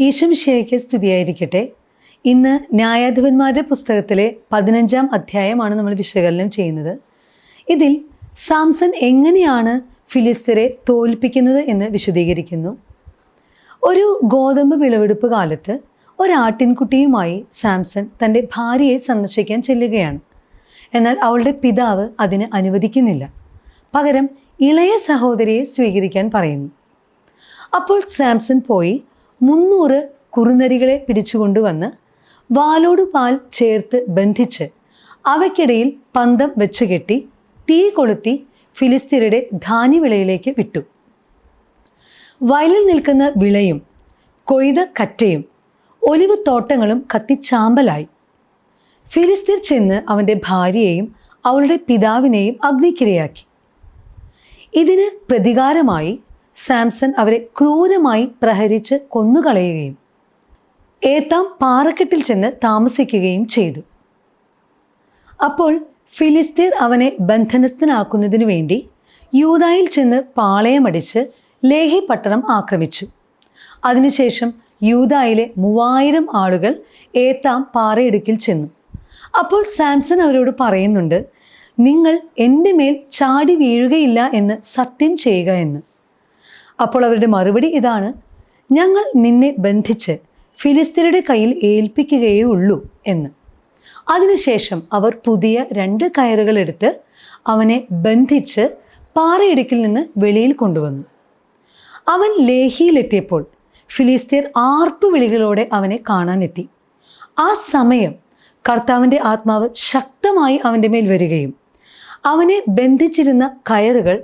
ഈശംശയ്ക്ക് സ്തുതിയായിരിക്കട്ടെ. ഇന്ന് ന്യായാധിപന്മാരുടെ പുസ്തകത്തിലെ പതിനഞ്ചാം അധ്യായമാണ് നമ്മൾ വിശകലനം ചെയ്യുന്നത്. ഇതിൽ സാംസൺ എങ്ങനെയാണ് ഫിലിസ്തരെ തോൽപ്പിക്കുന്നത് എന്ന് വിശദീകരിക്കുന്നു. ഒരു ഗോതമ്പ് വിളവെടുപ്പ് കാലത്ത് ഒരാട്ടിൻകുട്ടിയുമായി സാംസൺ തന്റെ ഭാര്യയെ സന്ദർശിക്കാൻ ചെല്ലുകയാണ്. എന്നാൽ അവളുടെ പിതാവ് അതിന് അനുവദിക്കുന്നില്ല. പകരം ഇളയ സഹോദരിയെ സ്വീകരിക്കാൻ പറയുന്നു. അപ്പോൾ സാംസൺ പോയി മുന്നൂറ് കുറുനരികളെ പിടിച്ചുകൊണ്ടുവന്ന് വാലോട് പാൽ ചേർത്ത് ബന്ധിച്ച് അവയ്ക്കിടയിൽ പന്തം വെച്ചു കെട്ടി തീ കൊളുത്തി ഫിലിസ്തീനയുടെ ധാന്യവിളയിലേക്ക് വിട്ടു. വയലിൽ നിൽക്കുന്ന വിളയും കൊയ്ത കറ്റയും ഒലിവ് തോട്ടങ്ങളും കത്തിച്ചാമ്പലായി. ഫിലിസ്തീർ ചെന്ന് അവന്റെ ഭാര്യയെയും അവളുടെ പിതാവിനെയും അഗ്നിക്കിരയാക്കി. ഇതിന് പ്രതികാരമായി സാംസൺ അവരെ ക്രൂരമായി പ്രഹരിച്ച് കൊന്നുകളയുകയും ഏത്താം പാറക്കെട്ടിൽ ചെന്ന് താമസിക്കുകയും ചെയ്തു. അപ്പോൾ ഫിലിസ്തീർ അവനെ ബന്ധനസ്ഥനാക്കുന്നതിനു വേണ്ടി യൂതായിൽ ചെന്ന് പാളയമടിച്ച് ലേഹി പട്ടണം ആക്രമിച്ചു. അതിനുശേഷം യൂതായിലെ മൂവായിരം ആളുകൾ ഏത്താം പാറയിടുക്കിൽ ചെന്നു. അപ്പോൾ സാംസൺ അവരോട് പറയുന്നുണ്ട് നിങ്ങൾ എന്റെ മേൽ ചാടി വീഴുകയില്ല എന്ന് സത്യം ചെയ്യുക എന്ന്. അപ്പോൾ അവരുടെ മറുപടി ഇതാണ്. ഞങ്ങൾ നിന്നെ ബന്ധിച്ച് ഫിലിസ്തീനയുടെ കയ്യിൽ ഏൽപ്പിക്കുകയേ ഉള്ളൂ എന്ന്. അതിനുശേഷം അവർ പുതിയ രണ്ട് കയറുകൾ എടുത്ത് അവനെ ബന്ധിച്ച് പാറയിടുക്കിൽ നിന്ന് വെളിയിൽ കൊണ്ടുവന്നു. അവൻ ലേഹിയിലെത്തിയപ്പോൾ ഫിലിസ്തീർ ആർപ്പ് വിളികളോടെ അവനെ കാണാനെത്തി. ആ സമയം കർത്താവിന്റെ ആത്മാവ് ശക്തമായി അവന്റെ മേൽ വരികയും അവനെ ബന്ധിച്ചിരുന്ന കയറുകൾ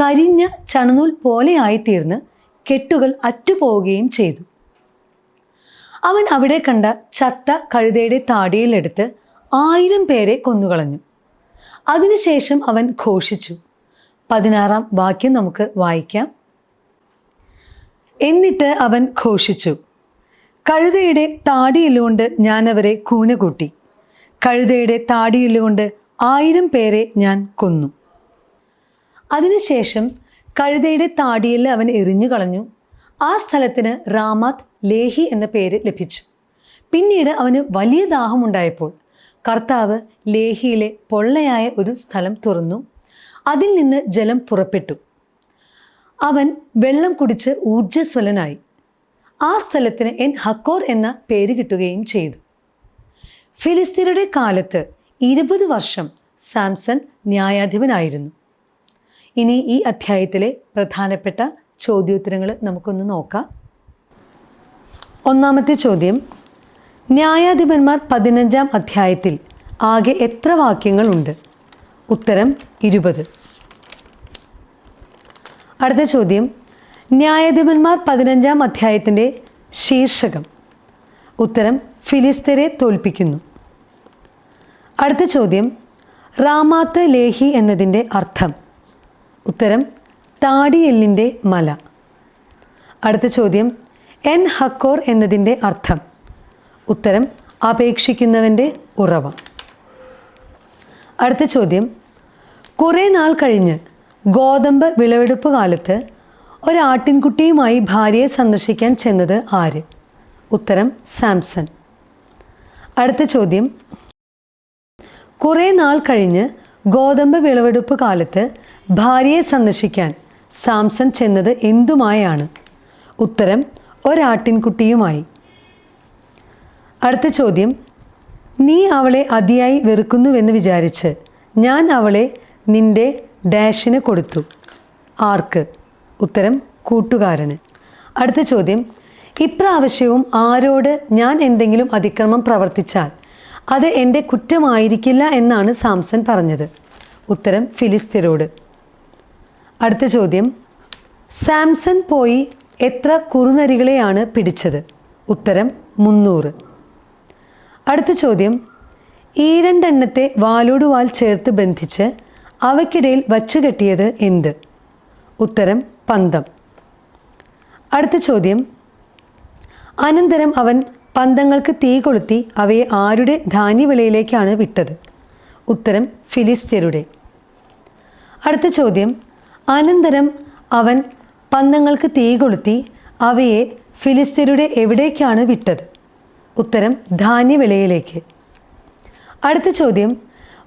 കരിഞ്ഞ ചണനൂൽ പോലെയായിത്തീർന്ന് കെട്ടുകൾ അറ്റുപോവുകയും ചെയ്തു. അവൻ അവിടെ കണ്ട ചത്ത കഴുതയുടെ താടിയിലെടുത്ത് ആയിരം പേരെ കൊന്നുകളഞ്ഞു. അതിനുശേഷം അവൻ ഘോഷിച്ചു. പതിനാറാം വാക്യം നമുക്ക് വായിക്കാം. എന്നിട്ട് അവൻ ഘോഷിച്ചു. കഴുതയുടെ താടിയിലുകൊണ്ട് ഞാൻ അവരെ കൂനകൂട്ടി. കഴുതയുടെ താടിയിലുകൊണ്ട് ആയിരം പേരെ ഞാൻ കൊന്നു. അതിനുശേഷം കഴുതയുടെ താടിയിൽ അവൻ എറിഞ്ഞു കളഞ്ഞു. ആ സ്ഥലത്തിന് രാമാത് ലേഹി എന്ന പേര് ലഭിച്ചു. പിന്നീട് അവന് വലിയ ദാഹമുണ്ടായപ്പോൾ കർത്താവ് ലേഹിയിലെ പൊള്ളയായ ഒരു സ്ഥലം തുറന്നു. അതിൽ നിന്ന് ജലം പുറപ്പെട്ടു. അവൻ വെള്ളം കുടിച്ച് ഊർജസ്വലനായി. ആ സ്ഥലത്തിന് എൻ ഹക്കോർ എന്ന പേര് കിട്ടുകയും ചെയ്തു. ഫിലിസ്തീനയുടെ കാലത്ത് ഇരുപത് വർഷം സാംസൺ ന്യായാധിപനായിരുന്നു. ഇനി ഈ അധ്യായത്തിലെ പ്രധാനപ്പെട്ട ചോദ്യോത്തരങ്ങൾ നമുക്കൊന്ന് നോക്കാം. ഒന്നാമത്തെ ചോദ്യം ന്യായാധിപന്മാർ പതിനഞ്ചാം അധ്യായത്തിൽ ആകെ എത്ര വാക്യങ്ങളുണ്ട്? ഉത്തരം ഇരുപത്. അടുത്ത ചോദ്യം ന്യായാധിപന്മാർ പതിനഞ്ചാം അധ്യായത്തിന്റെ ശീർഷകം. ഉത്തരം ഫിലിസ്തരെ തോൽപ്പിക്കുന്നു. അടുത്ത ചോദ്യം റാമാത്ത് ലേഹി എന്നതിന്റെ അർത്ഥം. ഉത്തരം താടിയെല്ലിന്റെ മല. അടുത്ത ചോദ്യം എൻ ഹക്കോർ എന്നതിന്റെ അർത്ഥം. ഉത്തരം അപേക്ഷിക്കുന്നവന്റെ ഉറവ. അടുത്ത ചോദ്യം കുറേ നാൾ കഴിഞ്ഞ് ഗോതമ്പ് വിളവെടുപ്പ് കാലത്ത് ഒരാട്ടിൻകുട്ടിയുമായി ഭാര്യയെ സന്ദർശിക്കാൻ ചെന്നത് ആര്? ഉത്തരം സാംസൺ. അടുത്ത ചോദ്യം കുറേ നാൾ കഴിഞ്ഞ് ഗോതമ്പ് വിളവെടുപ്പ് കാലത്ത് ഭാര്യയെ സന്ദർശിക്കാൻ സാംസൺ ചെന്നത് എന്തുമായാണ്? ഉത്തരം ഒരാട്ടിൻകുട്ടിയുമായി. അടുത്ത ചോദ്യം നീ അവളെ അതിയായി വെറുക്കുന്നുവെന്ന് വിചാരിച്ച് ഞാൻ അവളെ നിന്റെ ഡാഷിന് കൊടുത്തു. ആർക്ക്? ഉത്തരം കൂട്ടുകാരന്. അടുത്ത ചോദ്യം ഇപ്രാവശ്യവും ആരോട് ഞാൻ എന്തെങ്കിലും അതിക്രമം പ്രവർത്തിച്ചാൽ അത് എന്റെ കുറ്റമായിരിക്കില്ല എന്നാണ് സാംസൺ പറഞ്ഞത്. ഉത്തരം ഫിലിസ്തീനോട് അടുത്ത ചോദ്യം. സാംസൺ പോയി എത്ര കുറുനരികളെയാണ് പിടിച്ചത്? ഉത്തരം മുന്നൂറ്. അടുത്ത ചോദ്യം. ഈ രണ്ടെണ്ണത്തെ വാലോട് വാൽ ചേർത്ത് ബന്ധിച്ച് അവയ്ക്കിടയിൽ വച്ചുകെട്ടിയത് എന്ത്? ഉത്തരം പന്തം. അടുത്ത ചോദ്യം. അനന്തരം അവൻ പന്തങ്ങൾക്ക് തീ കൊളുത്തി അവയെ ആരുടെ ധാന്യവിളയിലേക്കാണ് വിട്ടത്? ഉത്തരം ഫിലിസ്ത്യരുടെ. അടുത്ത ചോദ്യം. അനന്തരം അവൻ പന്നങ്ങൾക്ക് തീ കൊളുത്തി അവയെ ഫിലിസ്തീനയുടെ എവിടേക്കാണ് വിട്ടത്? ഉത്തരം ധാന്യവിളയിലേക്ക്. അടുത്ത ചോദ്യം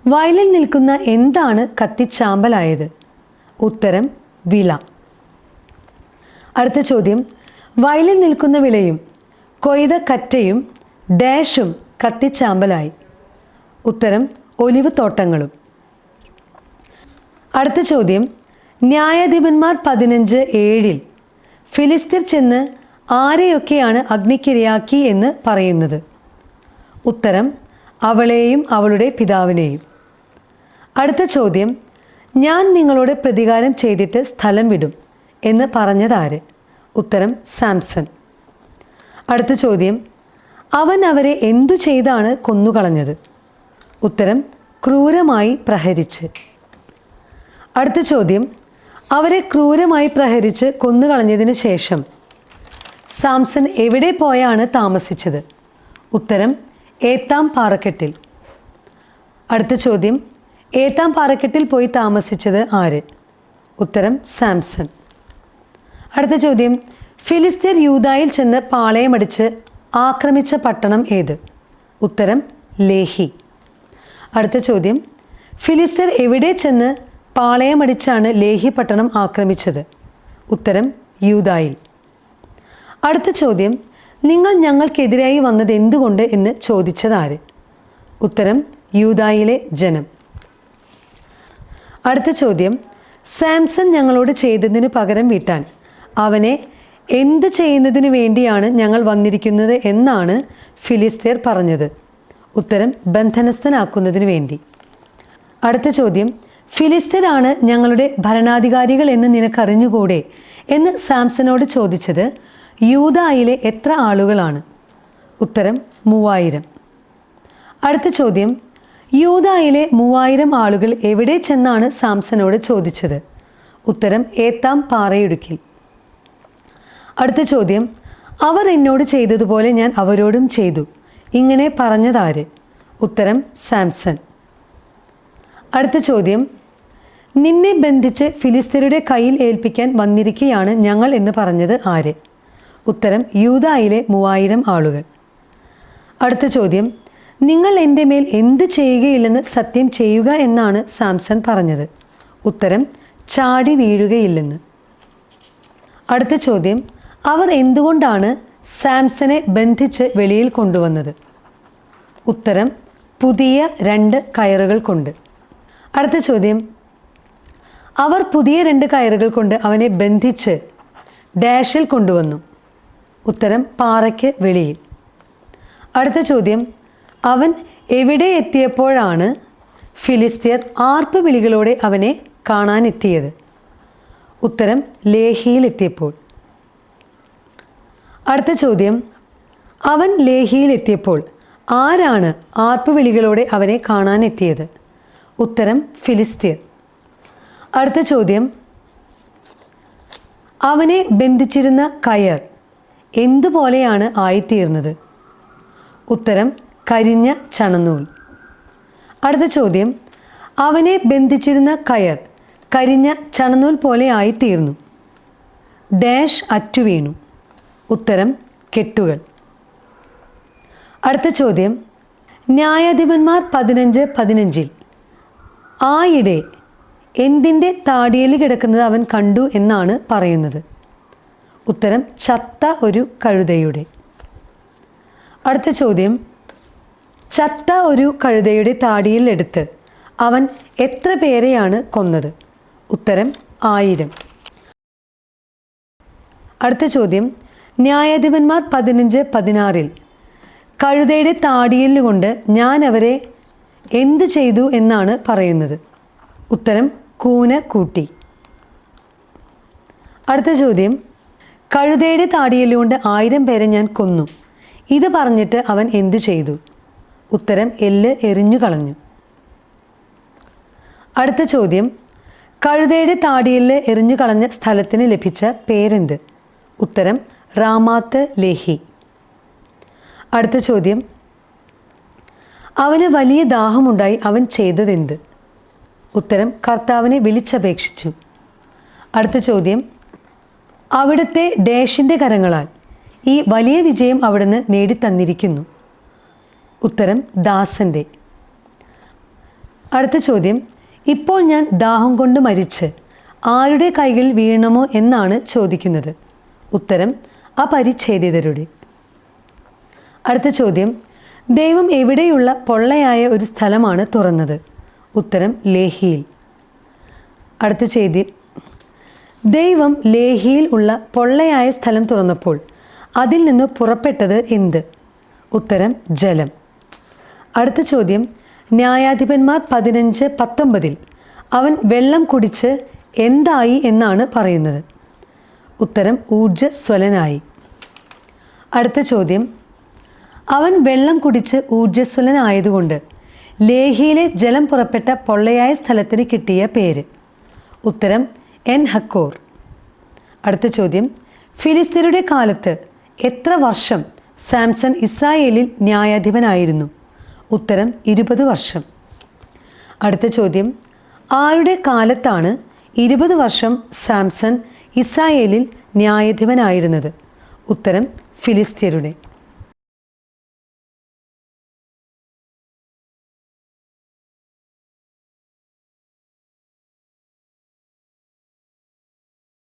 വയലിൽ നിൽക്കുന്ന എന്താണ് കത്തിച്ചാമ്പലായത്? ഉത്തരം വിള. അടുത്ത ചോദ്യം വയലിൽ നിൽക്കുന്ന വിളയും കൊയ്ത കറ്റയും ഡാഷും കത്തിച്ചാമ്പലായി. ഉത്തരം ഒലിവ് തോട്ടങ്ങളും. അടുത്ത ചോദ്യം ന്യായാധിപന്മാർ പതിനഞ്ച് ഏഴിൽ ഫിലിസ്തീർ ചെന്ന് ആരെയൊക്കെയാണ് അഗ്നിക്കിരയാക്കി എന്ന് പറയുന്നത്? ഉത്തരം അവളെയും അവളുടെ പിതാവിനെയും. അടുത്ത ചോദ്യം ഞാൻ നിങ്ങളോട് പ്രതികാരം ചെയ്തിട്ട് സ്ഥലം വിടും എന്ന് പറഞ്ഞതാര്? ഉത്തരം സാംസൺ. അടുത്ത ചോദ്യം അവൻ അവരെ എന്തു ചെയ്താണ് കൊന്നുകളഞ്ഞത്? ഉത്തരം ക്രൂരമായി പ്രഹരിച്ച്. അടുത്ത ചോദ്യം അവരെ ക്രൂരമായി പ്രഹരിച്ച് കൊന്നുകളഞ്ഞതിന് ശേഷം സാംസൺ എവിടെ പോയാണ് താമസിച്ചത്? ഉത്തരം ഏത്താം പാറക്കെട്ടിൽ. അടുത്ത ചോദ്യം ഏത്താം പാറക്കെട്ടിൽ പോയി താമസിച്ചത് ആര്? ഉത്തരം സാംസൺ. അടുത്ത ചോദ്യം ഫിലിസ്തീൻ യൂതായിൽ ചെന്ന് പാളയമടിച്ച് ആക്രമിച്ച പട്ടണം ഏത്? ഉത്തരം ലേഹി. അടുത്ത ചോദ്യം ഫിലിസ്തീൻ എവിടെ ചെന്ന് പാളയമടിച്ചാണ് ലേഹി പട്ടണം ആക്രമിച്ചത്. ഉത്തരം യൂതായിൽ അടുത്ത ചോദ്യം നിങ്ങൾ ഞങ്ങൾക്കെതിരായി വന്നത് എന്തുകൊണ്ട് എന്ന് ചോദിച്ചതാര്? ഉത്തരം യൂതായിലെ ജനം. അടുത്ത ചോദ്യം സാംസൺ ഞങ്ങളോട് ചെയ്തതിനു പകരം വീട്ടാൻ. അവനെ എന്ത് ചെയ്യുന്നതിനു വേണ്ടിയാണ് ഞങ്ങൾ വന്നിരിക്കുന്നത് എന്നാണ് ഫിലിസ്തീർ പറഞ്ഞത്. ഉത്തരം ബന്ധനസ്ഥനാക്കുന്നതിനു വേണ്ടി. അടുത്ത ചോദ്യം ഫിലിസ്തീനാണ് ഞങ്ങളുടെ ഭരണാധികാരികൾ എന്ന് നിനക്കറിഞ്ഞുകൂടെ എന്ന് സാംസനോട് ചോദിച്ചത് യൂതായിലെ എത്ര ആളുകളാണ്? ഉത്തരം മൂവായിരം. അടുത്ത ചോദ്യം യൂതായിലെ മൂവായിരം ആളുകൾ എവിടെ ചെന്നാണ് സാംസനോട് ചോദിച്ചത്? ഉത്തരം ഏത്താം പാറയിടുക്കിൽ. അടുത്ത ചോദ്യം അവർ എന്നോട് ചെയ്തതുപോലെ ഞാൻ അവരോടും ചെയ്തു. ഇങ്ങനെ പറഞ്ഞതാര്? ഉത്തരം സാംസൺ. അടുത്ത ചോദ്യം നിന്നെ ബന്ധിച്ച് ഫിലിസ്തീനയുടെ കയ്യിൽ ഏൽപ്പിക്കാൻ വന്നിരിക്കുകയാണ് ഞങ്ങൾ എന്ന് പറഞ്ഞത് ആര്? ഉത്തരം യൂതായിലെ മൂവായിരം ആളുകൾ. അടുത്ത ചോദ്യം നിങ്ങൾ എന്റെ മേൽ എന്ത് ചെയ്യുകയില്ലെന്ന് സത്യം ചെയ്യുക എന്നാണ് സാംസൺ പറഞ്ഞത്. ഉത്തരം ചാടി വീഴുകയില്ലെന്ന്. അടുത്ത ചോദ്യം അവർ എന്തുകൊണ്ടാണ് സാംസനെ ബന്ധിച്ച് വെളിയിൽ കൊണ്ടുവന്നത്? ഉത്തരം പുതിയ രണ്ട് കയറുകൾ കൊണ്ട്. അടുത്ത ചോദ്യം അവർ പുതിയ രണ്ട് കയറുകൾ കൊണ്ട് അവനെ ബന്ധിച്ച് ഡാഷിൽ കൊണ്ടുവന്നു. ഉത്തരം പാറയ്ക്ക് വെളിയിൽ. അടുത്ത ചോദ്യം. അവൻ എവിടെ എത്തിയപ്പോഴാണ് ഫിലിസ്തീർ ആർപ്പ് വിളികളോടെ അവനെ കാണാനെത്തിയത്? ഉത്തരം ലേഹിയിൽ എത്തിയപ്പോൾ. അടുത്ത ചോദ്യം. അവൻ ലേഹിയിൽ എത്തിയപ്പോൾ ആരാണ് ആർപ്പ് വിളികളോടെ അവനെ കാണാനെത്തിയത്? ഉത്തരം ഫിലിസ്തീർ അടുത്ത ചോദ്യം. അവനെ ബന്ധിച്ചിരുന്ന കയർ എന്തുപോലെയാണ് ആയിത്തീർന്നത്? ഉത്തരം കരിഞ്ഞ ചണനൂൽ. അടുത്ത ചോദ്യം. അവനെ ബന്ധിച്ചിരുന്ന കയർ കരിഞ്ഞ ചണനൂൽ പോലെ ആയിത്തീർന്നു. ഡാഷ് അറ്റുവീണു ഉത്തരം കെട്ടുകൾ. അടുത്ത ചോദ്യം. ന്യായാധിപന്മാർ പതിനഞ്ച് പതിനഞ്ചിൽ ആയിടെ എന്തിന്റെ താടിയിൽ കിടക്കുന്നത് അവൻ കണ്ടു എന്നാണ് പറയുന്നത്. ഉത്തരം ചത്ത ഒരു കഴുതയുടെ. അടുത്ത ചോദ്യം ചത്ത ഒരു കഴുതയുടെ താടിയിൽ എടുത്ത് അവൻ എത്ര പേരെയാണ് കൊന്നത്? ഉത്തരം ആയിരം. അടുത്ത ചോദ്യം ന്യായാധിപന്മാർ പതിനഞ്ച് പതിനാറിൽ കഴുതയുടെ താടിയിൽ കൊണ്ട് ഞാൻ അവരെ എന്തു ചെയ്തു എന്നാണ് പറയുന്നത്? ഉത്തരം കൂന കൂട്ടി അടുത്ത ചോദ്യം. കഴുതയുടെ താടിയല്ലുകൊണ്ട് ആയിരം പേരെ ഞാൻ കൊന്നു. ഇത് പറഞ്ഞിട്ട് അവൻ എന്തു ചെയ്തു? ഉത്തരം എല്ല് എറിഞ്ഞു കളഞ്ഞു. അടുത്ത ചോദ്യം. കഴുതയുടെ താടിയല്ല് എറിഞ്ഞു കളഞ്ഞ സ്ഥലത്തിന് ലഭിച്ച പേരെന്ത്? ഉത്തരം റാമാത്ത് ലേഹി. അടുത്ത ചോദ്യം. അവന് വലിയ ദാഹമുണ്ടായി അവൻ ചെയ്തതെന്ത്? ഉത്തരം കർത്താവിനെ വിളിച്ചപേക്ഷിച്ചു. അടുത്ത ചോദ്യം. അവിടുത്തെ ഡേഷിന്റെ കരങ്ങളാൽ ഈ വലിയ വിജയം അവിടുന്ന് നേടിത്തന്നിരിക്കുന്നു. ഉത്തരം ദാസന്റെ അടുത്ത ചോദ്യം. ഇപ്പോൾ ഞാൻ ദാഹം കൊണ്ട് മരിച്ച് ആരുടെ കൈകളിൽ വീണമോ എന്നാണ് ചോദിക്കുന്നത്. ഉത്തരം അപരിച്ഛേദിതരുടെ. അടുത്ത ചോദ്യം. ദൈവം എവിടെയുള്ള പൊള്ളയായ ഒരു സ്ഥലമാണ് തുറന്നത്. ഉത്തരം ലേഹിയിൽ. അടുത്ത ചെയ്തി. ദൈവം ലേഹിയിൽ ഉള്ള പൊള്ളയായ സ്ഥലം തുറന്നപ്പോൾ അതിൽ നിന്ന് പുറപ്പെട്ടത് എന്ത്? ഉത്തരം ജലം. അടുത്ത ചോദ്യം. ന്യായാധിപന്മാർ പതിനഞ്ച് പത്തൊമ്പതിൽ അവൻ വെള്ളം കുടിച്ച് എന്തായി എന്നാണ് പറയുന്നത്. ഉത്തരം ഊർജസ്വലനായി. അടുത്ത ചോദ്യം. അവൻ വെള്ളം കുടിച്ച് ഊർജസ്വലനായതുകൊണ്ട് ലേഹിയിലെ ജലം പുറപ്പെട്ട പൊള്ളയായ സ്ഥലത്തിന് കിട്ടിയ പേര്. ഉത്തരം എൻ. ഹക്കോർ. അടുത്ത ചോദ്യം. ഫിലിസ്തീനയുടെ കാലത്ത് എത്ര വർഷം സാംസൺ ഇസ്രായേലിൽ ന്യായാധിപനായിരുന്നു? ഉത്തരം ഇരുപത് വർഷം. അടുത്ത ചോദ്യം. ആരുടെ കാലത്താണ് ഇരുപത് വർഷം സാംസൺ ഇസ്രായേലിൽ ന്യായാധിപനായിരുന്നത്? ഉത്തരം ഫിലിസ്തീനയുടെ